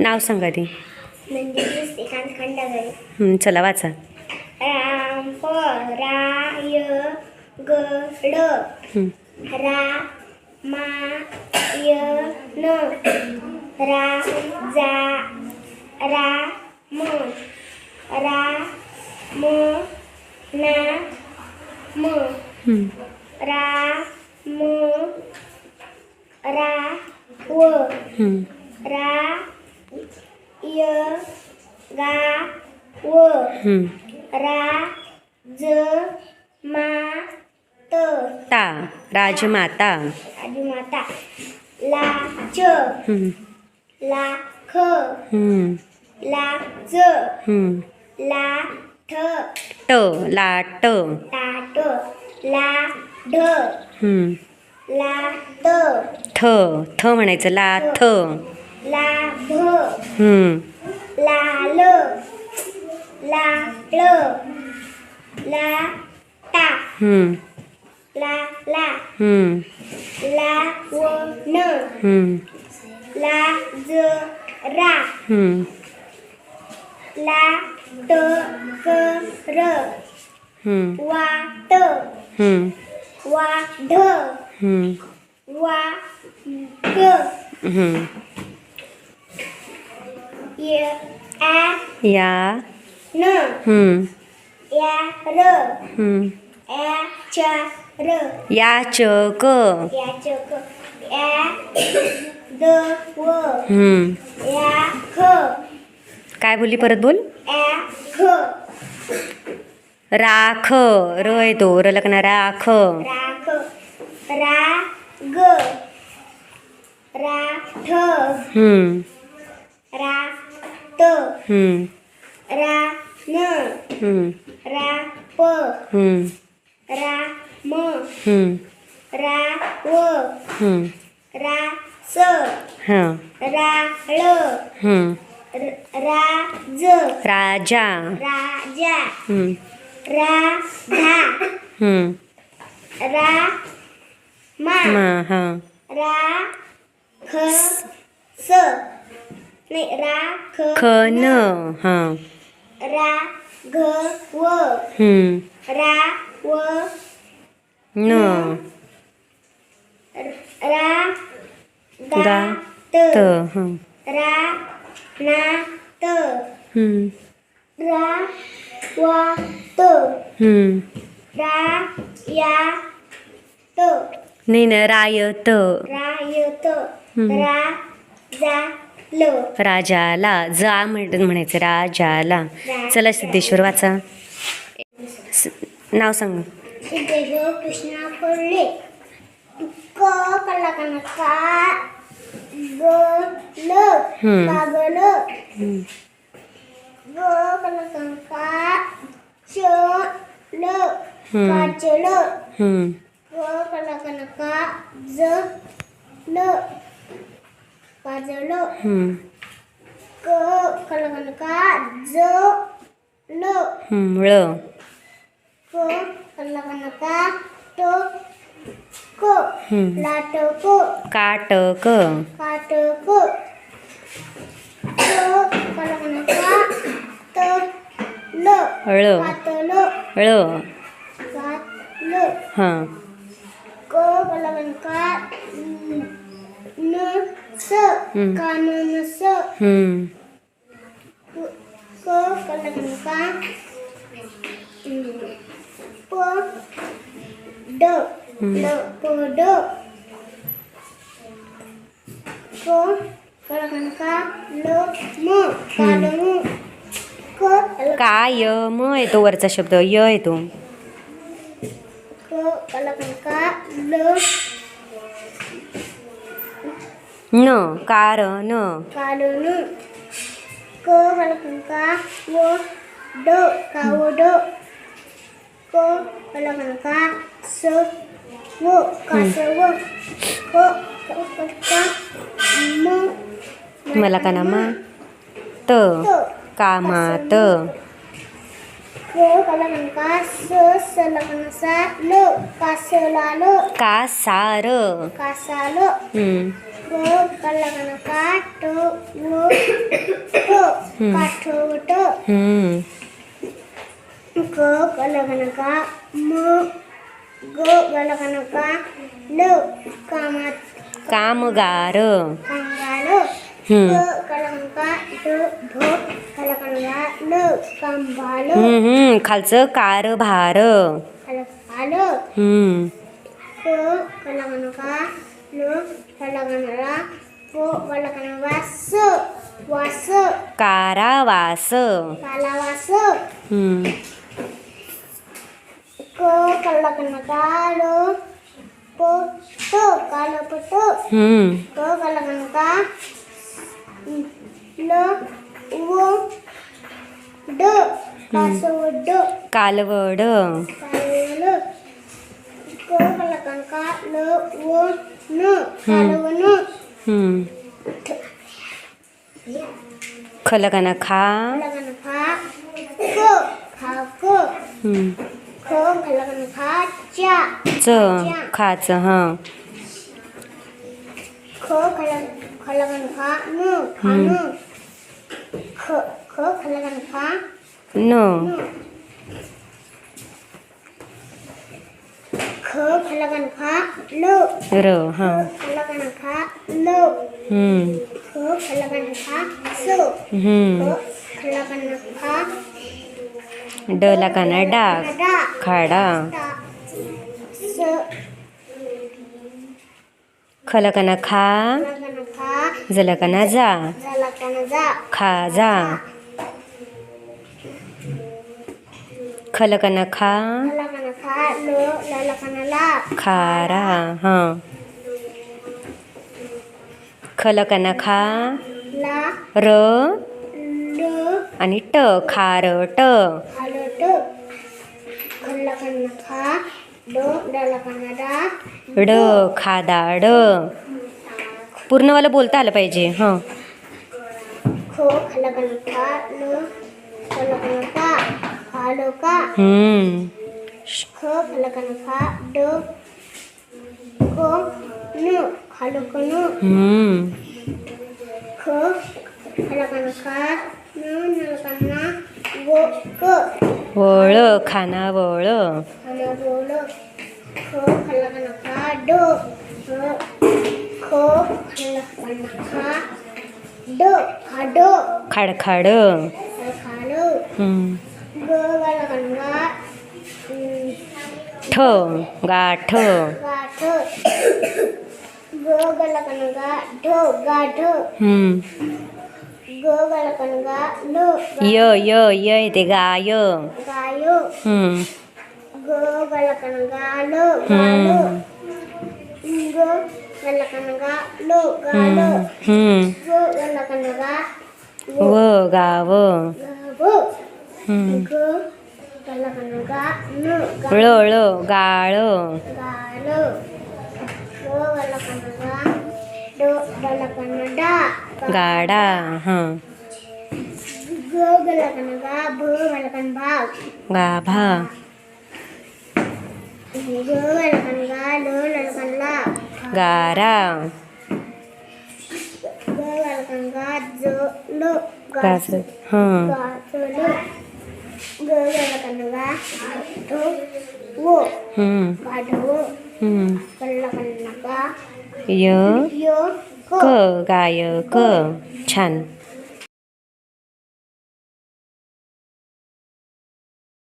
नाव सांगा ती. हं, चला वाचा. राम प राय गड हं, रा मा य न रा जा रा म रा म ना म हं, रा म रा व हं, य गा व. रा ज मा त ता राजमाता. राजमाता. ला च ला ख ला ज. ला ठ ट. लाट. ता ट ला ढ. ला त थ थ म्हणायचं. ला थ ला भ हं, ला ल ला ळ ला टा हं, ला ला हं, ला व न हं, ला ज रा हं. ला ट क र हं, वा ट हं, वा ढ हं, वा ग हं. य. आ या. न. हं, या र. हं. या च र. या च क. हं. ख. काय बोलली परत बोल? राख र येतो. र लग्न राख हं, रा त रा न रा प रा म रा व. रा स रा हं. र- ज राजा. राजा. रा धा. रा मा. रा ख स. नाही रा ख ख न हं, रा घ व. हं. रा व. न. रा गा गा त. हं, रा ना त. हं, रा वा त. हं. रा या त. नाही ना रायत रा य त. हम्म. रा जा राजाला जा म्हण म्हणायचं राजाला. चला सिद्धेश्वर वाचा. नाव सांग. ग कृष्णा पडले क कला का ग ल हम्म. कागल ग कला का च ल. हम्म. काचल ग कला का ज ल. काजल हं, क कला का ज ल हं. ळ क कला का ट क हं. लाटक काटक काटक क कलकनका त ल ळ कातल ळ कातल हां क कलकनका न स हम्म. कानन स हं, क कलकनका प ड ल प ड क कलकनका ल म कालम क कल- काय म येतो वरचा शब्द य येतो क कलकनका ल न कारण कालन क कलकनका व ड कावड क कलकनका स व कासव क कलकनका म मला का नामा त कामात क कलकनका स सलकनसा ल कासलाल कासार खालचं कारभार कलकाल हम्म. क कलकनका ल कलकनला क कलकनका स वास। कारावास कालावास हम्म. क कलकनका ल प ट कालपट हम्म. क कलकनका ल व ड कासवड कालवड. कालवल क कलकनका ल व न कालवण. खलकना खा. कलकनका क खाक हम्म. ख च्या च. खाच हां. ख न ख ख न. ख खलकनका ल र हां खलकनका ल हम्म. ख खलकनका स हम्म. ख खलकनका डला काना डाग डा खाडा टा स खलकना खा झलकना जा खा जा खलकना खा खारा हां खलकना खा र आणि ट खार ट खा ड ललकनडा ड खादाड. पूर्णवाला बोलता आलं पाहिजे हां. वळ खानावळ खानाबोल ख खलकनका ड ख खलकनका ड खाड खाडखाड खाल हम्म. ग खलकनका ठ गाठ गाठ ग ढ. ग ल य य य येते गाय गाय व गाव ळ ळ गाळ गाडा हां गाभा ग गलकनगा ल ललकनला गारा ग गलकनगा ज ल गाज हां गाजल ग गलकनगा ढ वो हम्म. गाढव हम्म. गलकनगा य य क गायक छान